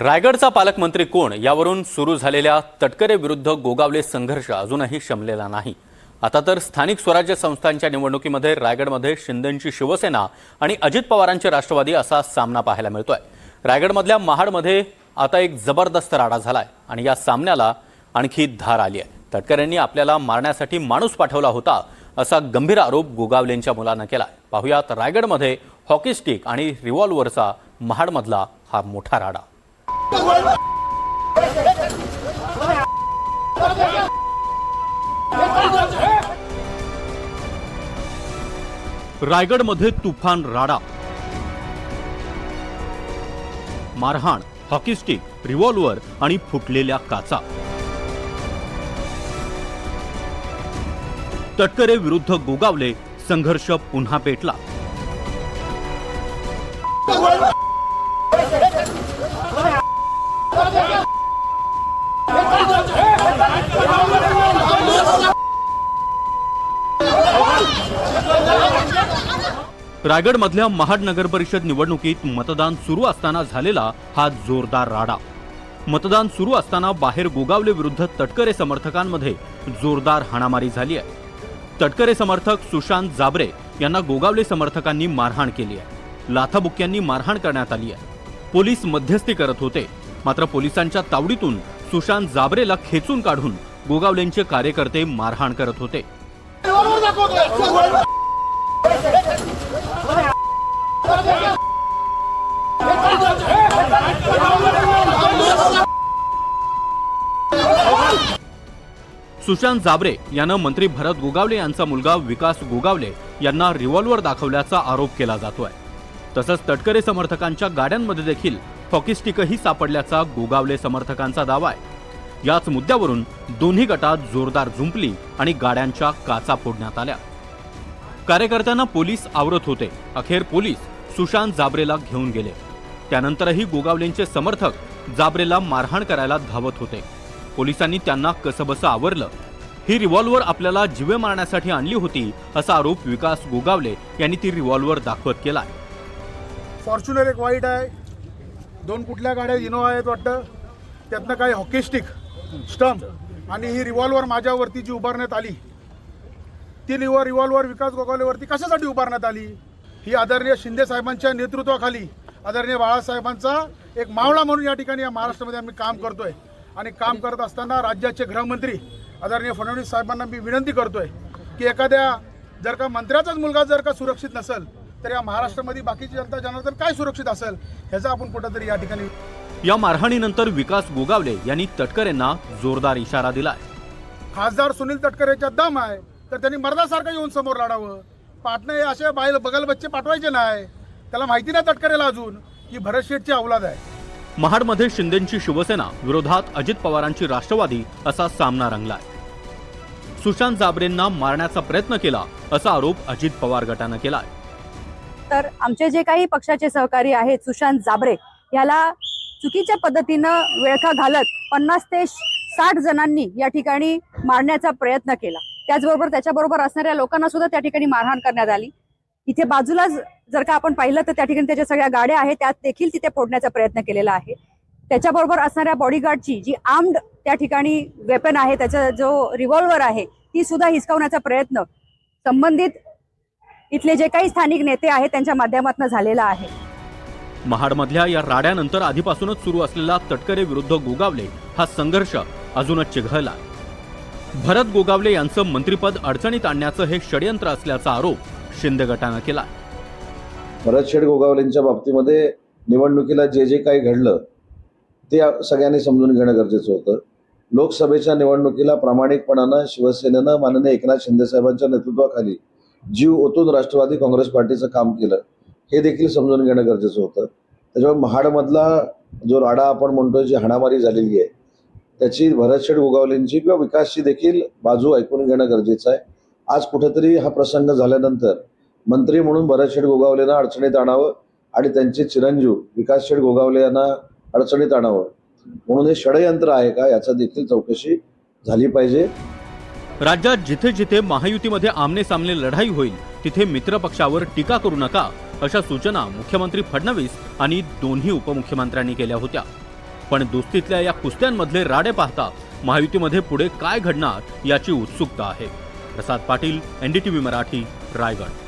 रायगडचा पालकमंत्री कोण यावरून सुरू झालेल्या तटकरे विरुद्ध गोगावले संघर्ष अजूनही शमलेला नाही. आता तर स्थानिक स्वराज्य संस्थांच्या निवडणुकीमध्ये रायगडमध्ये शिंदेंची शिवसेना आणि अजित पवारांचे राष्ट्रवादी असा सामना पाहायला मिळतोय. रायगडमधल्या महाडमध्ये आता एक जबरदस्त राडा झालाय आणि या सामन्याला आणखी धार आली आहे. तटकरेंनी आपल्याला मारण्यासाठी माणूस पाठवला होता असा गंभीर आरोप गोगावलेंच्या मुलानं केला पाहुयात रायगडमध्ये हॉकी स्टिक आणि रिव्हॉल्व्हरचा महाडमधला हा मोठा राडा. रायगडमध्ये तुफान राडा. मारहाण हॉकी स्टिक रिव्हॉल्व्हर आणि फुटलेल्या काचा. तटकरे विरुद्ध गोगावले संघर्ष पुन्हा पेटला. रायगडमधल्या महाड नगर परिषद निवडणुकीत मतदान सुरू असताना झालेला हा जोरदार राडा. मतदान सुरू असताना बाहेर गोगावले विरुद्ध तटकरे समर्थकांमध्ये जोरदार हाणामारी झाली आहे. तटकरे समर्थक सुशांत जाबरे यांना गोगावले समर्थकांनी मारहाण केली आहे. लाथाबुक्यांनी मारहाण करण्यात आली आहे. पोलीस मध्यस्थी करत होते. मात्र पोलिसांच्या तावडीतून सुशांत जाबरेला खेचून काढून गोगावलेंचे कार्यकर्ते मारहाण करत होते. सुशांत जाबरे यानं मंत्री भरत गोगावले यांचा मुलगा विकास गोगावले यांना रिव्हॉल्वर दाखवल्याचा आरोप केला जातोय. तसंच तटकरे समर्थकांच्या गाड्यांमध्ये देखील हॉकीस्टिकही सापडल्याचा गोगावले समर्थकांचा दावा आहे. याच मुद्द्यावरून दोन्ही गटात जोरदार झुंपली आणि गाड्यांच्या काचा फोडण्यात आल्या. कार्यकर्त्यांना पोलीस आवरत होते. अखेर पोलीस सुशांत जाबरेला घेऊन गेले. त्यानंतरही गोगावलेंचे समर्थक जाबरेला मारहाण करायला धावत होते. पोलिसांनी त्यांना कसबसं आवरलं. ही रिव्हॉल्वर आपल्याला जिवे मारण्यासाठी आणली होती असा आरोप विकास गोगावले यांनी ती रिव्हॉल्वर दाखवत केलाय. फॉर्च्युनर एक वाईट आहे. दोन कुठल्या गाड्या इनोवा आहेत वाटतं. त्यातनं काही हॉकी स्टिक स्टम्प आणि ही रिव्हॉल्वर माझ्यावरती जी उभारण्यात आली ती रिव्हॉ रिव्हॉल्वर विकास गोगावलेवरती कशासाठी उभारण्यात आली? ही आदरणीय शिंदे साहेबांच्या नेतृत्वाखाली आदरणीय बाळासाहेबांचा एक मावळा म्हणून या ठिकाणी या महाराष्ट्रामध्ये आम्ही काम करतोय. आणि काम करत असताना राज्याचे गृहमंत्री आदरणीय फडणवीस साहेबांना मी विनंती करतोय की एखाद्या जर का मंत्र्याचाच मुलगा जर का सुरक्षित नसेल तर या महाराष्ट्रामध्ये बाकीची जनता जनार्दन काय सुरक्षित असेल ह्याचा आपण कुठंतरी या ठिकाणी या मारहाणीनंतर विकास गोगावले यांनी तटकरेंना जोरदार इशारा दिलाय. खासदार सुनील तटकरेच्या दम आहे तर त्यांनी मर्दासारखं येऊन समोर लढावं. पाटणं हे असे बाईल बगल बच्चे पाठवायचे नाही. त्याला माहिती नाही तटकरेला अजून की भरत शेठची अवलाद आहे. महाडमध्ये शिंदेची शिवसेना विरोधात अजित पवारांची राष्ट्रवादी असा सामना रंगलाय. सुशांत जाबरेंना मारण्याचा प्रयत्न केला असा आरोप अजित पवार गटानं केलाय. तर आमचे जे काही पक्षाचे सहकारी आहेत सुशांत जाबरे याला चुकीच्या पद्धतीनं वेळखा घालत पन्नास ते साठ जणांनी या ठिकाणी मारण्याचा प्रयत्न केला. त्याचबरोबर त्याच्याबरोबर असणाऱ्या लोकांना सुद्धा त्या ठिकाणी मारहाण करण्यात आली. इथे बाजूलाच जर का आपण पाहिलं तर त्या ठिकाणी त्याच्या सगळ्या गाड्या आहेत त्यात देखील तिथे फोडण्याचा प्रयत्न केलेला आहे. त्याच्याबरोबर असणाऱ्या बॉडीगार्डची जी आर्म्ड त्या ठिकाणी वेपन आहे त्याचा जो रिव्हॉल्वर आहे ती सुद्धा हिसकावण्याचा प्रयत्न संबंधित इथले जे काही स्थानिक नेते आहेत त्यांच्या माध्यमातून झालेला आहे. महाडमधल्या या राड्यानंतर आधीपासूनच सुरू असलेला तटकरे विरुद्ध गोगावले हा संघर्ष अजूनच चिघळला. भरत गोगावले यांचं मंत्रिपद अडचणीत आणण्याचं हे षडयंत्र असल्याचा आरोप शिंदे गटानं केला. भरत शेठ गोगावलेंच्या बाबतीमध्ये निवडणुकीला जे जे काही घडलं ते सगळ्यांनी समजून घेणं गरजेचं होतं. लोकसभेच्या निवडणुकीला प्रामाणिकपणानं शिवसेनेनं माननीय एकनाथ शिंदेसाहेबांच्या नेतृत्वाखाली जीव ओतून राष्ट्रवादी काँग्रेस पार्टीचं काम केलं. हे देखील समजून घेणं गरजेचं होतं. त्याच्यामुळे महाडमधला जो राडा आपण म्हणतोय जी हाणामारी झालेली आहे त्याची भरतशेठ उगावलींची किंवा विकासची देखील बाजू ऐकून घेणं गरजेचं आहे. आज कुठेतरी हा प्रसंग झाल्यानंतर मंत्री म्हणून भरतशेठ गोगावलेंना अडचणीत आणावं आणि त्यांचे चिरंजीव विकास शेठ गोगावले यांना अडचणीत आणावं. म्हणून हे षडयंत्र आहे का याचा देखील चौकशी झाली पाहिजे. राज्यात जिथे जिथे महायुतीमध्ये आमने सामने लढाई होईल तिथे मित्रपक्षावर टीका करू नका. अशा सूचना मुख्यमंत्री फडणवीस आणि दोन्ही उपमुख्यमंत्र्यांनी केल्या होत्या. पण दोस्तीतल्या या कुस्त्यांमधले राडे पाहता महायुतीमध्ये पुढे काय घडणार याची उत्सुकता आहे. प्रसाद पाटील एनडीटीव्ही मराठी रायगड.